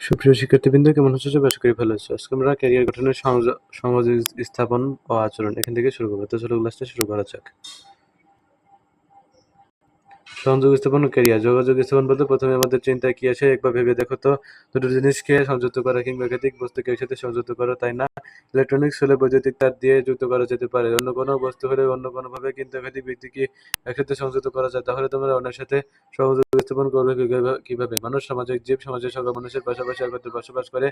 সুপ্রিয় শিক্ষার্থীবৃন্দ, কেমন হচ্ছে সবাই আশা করি ভালো আছো। আজকে আমরা ক্যারিয়ার গঠনের সমাজ স্থাপন ও আচরণ এখান থেকে শুরু করব। তো চলো ক্লাসটা শুরু করা যাক। সংযোগ স্থাপন ও ক্যারিয়ার। যোগাযোগ স্থাপন বলতে প্রথমে আমাদের চিন্তায় কি আসে একবার ভেবে দেখো তো। দুটো জিনিসকে সংযুক্ত করা, কিংবা একাধিক বস্তুকে একসাথে সংযুক্ত করা, তাই না? ইলেকট্রনিক্স হলে বৈদ্যুতিক তার দিয়ে যুক্ত করা যেতে পারে। অন্য কোনো বস্তু হলে অন্য কোনোভাবে কিন্তু একাধিক ব্যক্তিকে একসাথে সংযুক্ত করা যায়। তাহলে তোমরা অন্যের সাথে সংযোগ স্থাপন করবে কিভাবে- মানুষ সামাজিক জীব, সমাজের সকল মানুষের পাশাপাশি একত্রে বসবাস করে।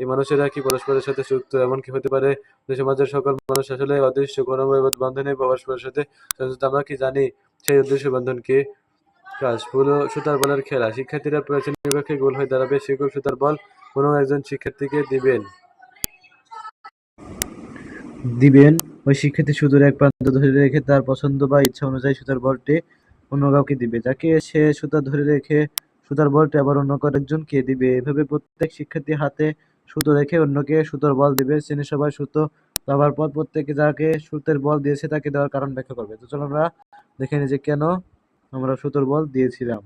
এই মানুষেরা কি পরস্পরের সাথে যুক্ত? এমন কি হতে পারে যে সমাজের সকল মানুষ আসলে অদৃশ্য, কোনো বন্ধনে পরস্পরের সাথে সংযুক্ত? আমরা কি জানি সেই অদৃশ্য বন্ধন কি কাজ। হলো সুতার বলের খেলা। শিক্ষার্থীরা প্রাচীন বিভাগে গোল হয়ে দাঁড়াবে। শিক্ষক সুতার বল কোনো একজন শিক্ষার্থীকে দিবেন। দিবেন। ওই শিক্ষার্থী সুদূর এক প্রান্ত ধরে রেখে তার পছন্দ বা ইচ্ছা অনুযায়ী সুতার বলটি অন্য কাউকে দিবে। যাকে সে সুতা ধরে রেখে সুতার বলটি আবার অন্য কয়েকজনকে দিবে? এভাবে প্রত্যেক শিক্ষার্থী হাতে সুতো রেখে অন্যকে সুতোর বল দিবে। শ্রেণির সবাই সুতো দেওয়ার পর প্রত্যেকে যাকে সুতের বল দিয়েছে তাকে দেওয়ার কারণ ব্যাখ্যা করবে। তো চলো আমরা দেখে নিই যে কেন আমরা সুতোর বল দিয়েছিলাম।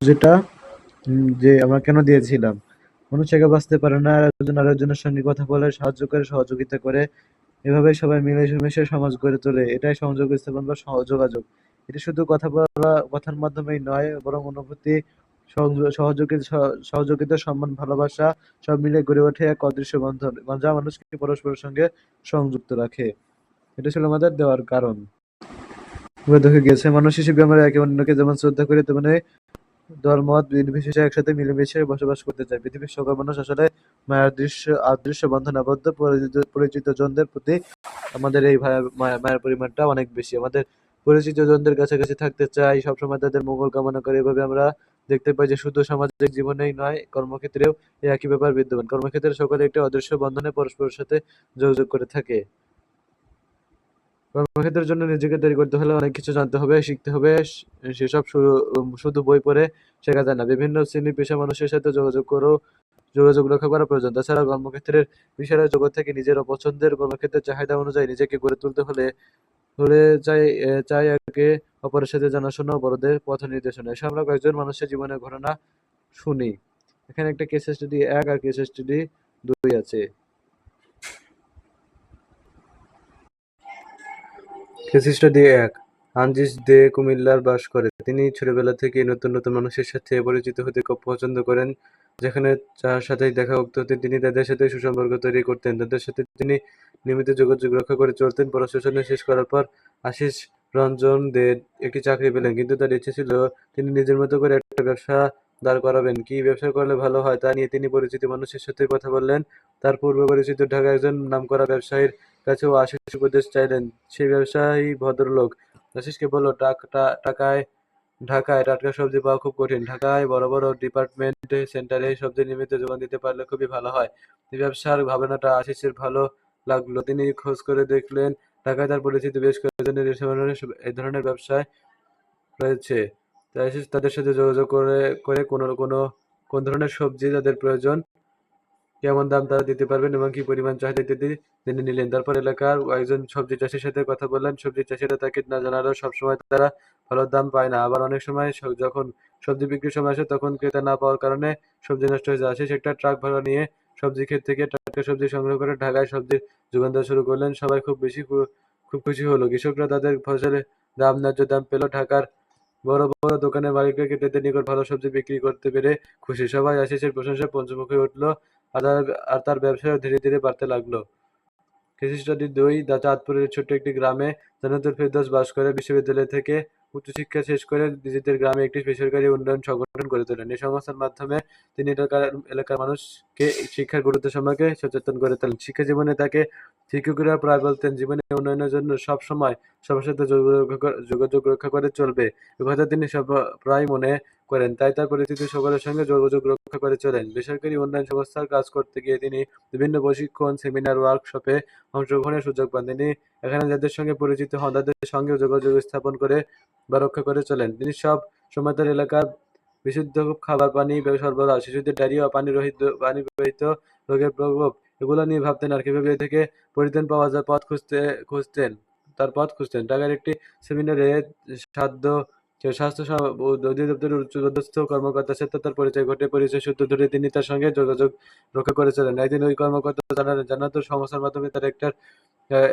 যেটা যে আমরা কেন দিয়েছিলাম? মানুষ একা বাঁচতে পারে না একজন আরেকজনের সঙ্গে কথা বলে সাহায্য করে, সহযোগিতা করে। এভাবে সবাই মিলে মিশে সমাজ গড়ে তোলে। এটাই সংযোগ, স্থাপন বা সহ- যোগাযোগ এটা শুধু কথা বলা, কথার মাধ্যমেই নয়, বরং অনুভূতি সহযোগিতা, সম্মান, ভালোবাসা, সব মিলে গড়ে ওঠে এক অদৃশ্য বন্ধন। যা মানুষকে পরস্পরের সঙ্গে সংযুক্ত রাখে। এটা ছিল আমাদের দেওয়ার কারণ। গেছে। মানুষ হিসেবে আমরা একে অন্যকে যেমন শ্রদ্ধা করি নির্বিশেষে একসাথে মিলেমিশে বসবাস করতে চায় পৃথিবীর সকল মানুষ আসলে দৃশ্য, আদৃশ্য বন্ধন, আবদ্ধ, পরিচিত জনদের প্রতি আমাদের এই মায়ের পরিমাণটা অনেক বেশি। আমাদের পরিচিত জনদের কাছাকাছি থাকতে চাই, সবসময় তাদের মঙ্গল কামনা করে। এভাবে আমরা দেখতে পাই যে শুধু সামাজিক জীবনেই নয়, কর্মক্ষেত্রেও এই একই ব্যাপার বিদ্যমান। কর্মক্ষেত্রে সকলে একটি অদৃশ্য বন্ধনে পরস্পরের সাথে যোগাযোগ করে থাকে। কর্মক্ষেত্রের জন্য নিজেকে তৈরি করতে হলে অনেক কিছু জানতে হবে, শিখতে হবে। সেসব শুধু বই পড়ে শেখা যায় না। বিভিন্ন শ্রেণি পেশা মানুষের সাথে যোগাযোগ করো, যোগাযোগ রক্ষা করা প্রয়োজন। তাছাড়া কর্মক্ষেত্রের বিষয়ের জগৎ থেকে নিজের পছন্দের কর্মক্ষেত্রের চাহিদা অনুযায়ী নিজেকে গড়ে তুলতে হলে হলে চাই চাই একে অপরের সাথে জানাশোনা, বড়দের পথ নির্দেশনা। এসব আমরা কয়েকজন মানুষের জীবনের ঘটনা শুনি। এখানে একটা কেস স্টাডি এক আর কেস স্টাডি দুই আছে। কেস স্টাডি এক, আনজিস দে কুমিল্লার বাস করে। তিনি ছোটবেলা থেকে নতুন নতুন মানুষের সাথে পরিচিত হতে খুব পছন্দ করেন, যেখানে যার সাথেই দেখা হতেন তিনি তাদের সাথে সুসম্পর্ক তৈরি করতেন, তাদের সাথে তিনি নিয়মিত যোগাযোগ রক্ষা করে চলতেন। পড়াশোনা শেষ করার পর আশিস রঞ্জন দে একটি চাকরি পেলেন, কিন্তু তার ইচ্ছে ছিল তিনি নিজের মতো করে একটা ব্যবসা দাঁড় করাবেন। কি ব্যবসা করলে ভালো হয় তা নিয়ে তিনি পরিচিত মানুষের সাথে কথা বললেন। তার পূর্ব পরিচিত ঢাকা একজন নামকরা ব্যবসায়ীর কাছেও আশিস উপদেশ চাইলেন। সেই ব্যবসায়ী ভদ্রলোক আশিসকে বলল, টাক- টাকায় ঢাকায় টাটকা সবজি পাওয়া খুব কঠিন। ঢাকায় বড় বড় ডিপার্টমেন্ট সেন্টারে সবজি নিয়মিত যোগান দিতে পারলে খুবই ভালো হয়। এই ব্যবসার ভাবনাটা আশিসের ভালো লাগল। তিনি খোঁজ করে দেখলেন, ঢাকায় তার পরিচিত বেশ কয়েকজনের এই ধরনের ব্যবসায় রয়েছে। তাই আশিস তাদের সাথে যোগাযোগ করে করে কোনো কোনো কোন ধরনের সবজি তাদের প্রয়োজন কেমন দাম তারা দিতে পারবেন এবং কি পরিমাণ চাহিদা ইত্যাদি জেনে নিলেন। তারপর এলাকার একজন সবজি চাষির সাথে কথা বললেন। সবজি চাষিরা তাকে না জানালেও সবসময় তারা ভালো দাম পায় না। আবার অনেক সময় যখন সবজি বিক্রির সময় আসে, তখন ক্রেতা না পাওয়ার কারণে সবজি নষ্ট হয়ে যায়। সে একটা ট্রাক ভাড়া নিয়ে সবজি ক্ষেত থেকে টাটকা সবজি সংগ্রহ করে ঢাকায় সবজির যোগান দেওয়া শুরু করলেন। সবাই খুব বেশি খুব খুশি হলো। কৃষকরা তাদের ফসলে দাম, ন্যায্য দাম পেল। ঢাকার বড় বড় দোকানের মালিকরা ক্রেতাদের নিকট ভালো সবজি বিক্রি করতে পেরে খুশি। সবাই আশিসের প্রশংসায় পঞ্চমুখ উঠল। আর তার- ব্যবসাও ধীরে ধীরে বাড়তে লাগল। কৃষি দুই, দা চাঁদপুরের ছোট্ট একটি গ্রামে জান্নাতুল ফেরদৌস বাস করে বিশ্ববিদ্যালয় থেকে উচ্চশিক্ষা শেষ করে নিজেদের গ্রামে একটি বেসরকারি উন্নয়ন সংগঠন গড়ে তোলেন। এই সংস্থার মাধ্যমে তিনি এলাকার এলাকার মানুষকে শিক্ষার গুরুত্ব সম্পর্কে সচেতন করে তোলেন। শিক্ষা জীবনে তাকে শিক্ষকরা প্রায় বলতেন, জীবনে উন্নয়নের জন্য সব সময় সবার সাথে যোগাযোগ রক্ষা করে চলবে। এ কথা তিনি সব, প্রায় মনে করেন, তাই তার পরিচিত সকলের সঙ্গে যোগাযোগ রক্ষা করে চলেন। বেসরকারি উন্নয়ন সংস্থার কাজ করতে গিয়ে তিনি বিভিন্ন প্রশিক্ষণ, সেমিনার, ওয়ার্কশপে অংশগ্রহণের সুযোগ পান। তিনি এখানে যাদের সঙ্গে পরিচিত হন, তাদের সঙ্গে যোগাযোগ স্থাপন করে বা রক্ষা করে চলেন। তিনি সব সময় এলাকার বিশুদ্ধ খাবার, পানি, সরবরাহ, শিশুদের ডায়রিয়া পানি রহিত পানি রহিত রোগের প্রকোপ, এগুলো নিয়ে ভাবতেন আর কীভাবে থেকে পরিত্রাণ পাওয়া যায়, পথ খুঁজতে খুঁজতেন, তার পথ খুঁজতেন। ঢাকার একটি সেমিনারে সাধ্য স্বাস্থ্য অধিদপ্তরের উচ্চপদস্থ পরিচয় ঘটে পরিচয় সূত্র ধরে তিনি তার সঙ্গে যোগাযোগ রক্ষা করেছিলেন। একদিন ওই কর্মকর্তা জানালেন মাধ্যমে তার একটা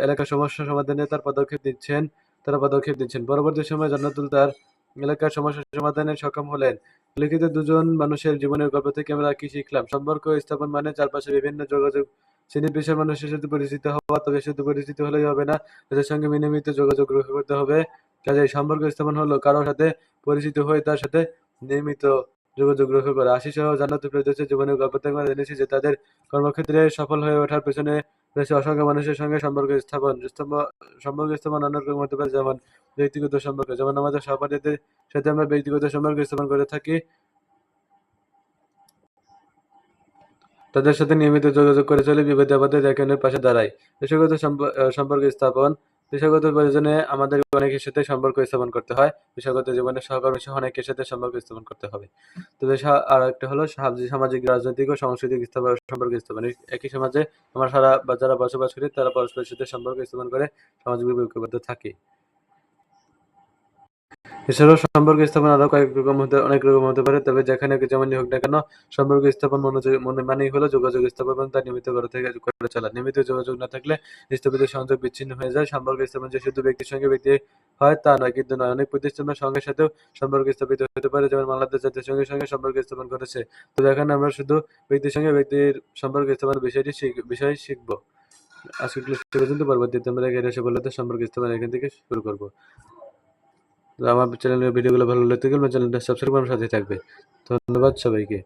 এলাকার সমস্যা সমাধানে তার পদক্ষেপ দিচ্ছেন তারা পদক্ষেপ দিচ্ছেন পরবর্তী সময়ে জান্নাতুল তার এলাকার সমস্যা সমাধানে সক্ষম হলেন। লিখিত দুজন মানুষের জীবনের গল্প থেকে আমরা কি শিখলাম? সম্পর্ক স্থাপন মানে চারপাশে বিভিন্ন যোগাযোগ শ্রেণি পেশার মানুষের সাথে পরিচিত হওয়া, তবে শুধু পরিচিত হলেই হবে না, তাদের সঙ্গে নিয়মিত যোগাযোগ রক্ষা করতে হবে। কাজেই সম্পর্ক স্থাপন হলো কারোর সাথে পরিচিত হয়ে তার সাথে নিয়মিত যোগাযোগ রক্ষা করা। আশিস সহ জান্নাত ফেরদৌসের জীবনের গল্প থেকে জেনেছি যে তাদের কর্মক্ষেত্রে সফল হয়ে ওঠার পেছনে রয়েছে অসংখ্য মানুষের সঙ্গে সম্পর্ক স্থাপন সম্পর্ক স্থাপন অনেক রকম হতে পারে যেমন ব্যক্তিগত সম্পর্ক। যেমন আমাদের সহপাঠীদের সাথে আমরা ব্যক্তিগত সম্পর্ক স্থাপন করে থাকি তাদের সাথে নিয়মিত যোগাযোগ করে চলে বিপদে আপদে অন্যের পাশে দাঁড়ায়। পেশাগত সম্পর্ক স্থাপন। পেশাগত প্রয়োজনে আমাদের অনেকের সাথে সম্পর্ক স্থাপন করতে হয়। পেশাগত জীবনে সহকর্মী সহ অনেকের সাথে সম্পর্ক স্থাপন করতে হবে। তবে আর একটা হলো সামাজিক, রাজনৈতিক ও সাংস্কৃতিক সম্পর্ক স্থাপন। একই সমাজে আমরা সারা যারা বসবাস করি, তারা পরস্পরের সাথে সম্পর্ক স্থাপন করে সামাজিক ঐক্যবদ্ধ থাকি। এছাড়াও সম্পর্ক স্থাপন আরও কয়েক রকম হতে, অনেক রকম হতে পারে, তবে যেখানে যেমনই হোক না কেন, সম্পর্ক স্থাপন মনে মানেই হলো যোগাযোগ স্থাপন তা নিয়মিত করে থেকে করে চলা। নিয়মিত যোগাযোগ না থাকলে স্থাপিত সংযোগ বিচ্ছিন্ন হয়ে যায়। সম্পর্ক স্থাপন যে শুধু ব্যক্তির সঙ্গে ব্যক্তি হয় তা নয়, কিন্তু নয়, অনেক প্রতিষ্ঠানের সঙ্গে সাথেও সম্পর্ক স্থাপিত হতে পারে। যেমন বাংলাদেশ জাতীয় সঙ্গে সঙ্গে সম্পর্ক স্থাপন করেছে। তবে এখানে আমরা শুধু ব্যক্তির সঙ্গে ব্যক্তির সম্পর্ক স্থাপনের বিষয়টি বিষয় শিখব। আজকে পর্যন্ত, পরবর্তীতে আমরা এসে বলতে সম্পর্ক স্থাপন এখান থেকে শুরু করব। তো আমার চ্যানেলের ভিডিওগুলো ভালো লাগতে গেলে চ্যানেলটা সাবস্ক্রাইব করার সাথে থাকবে। ধন্যবাদ সবাইকে।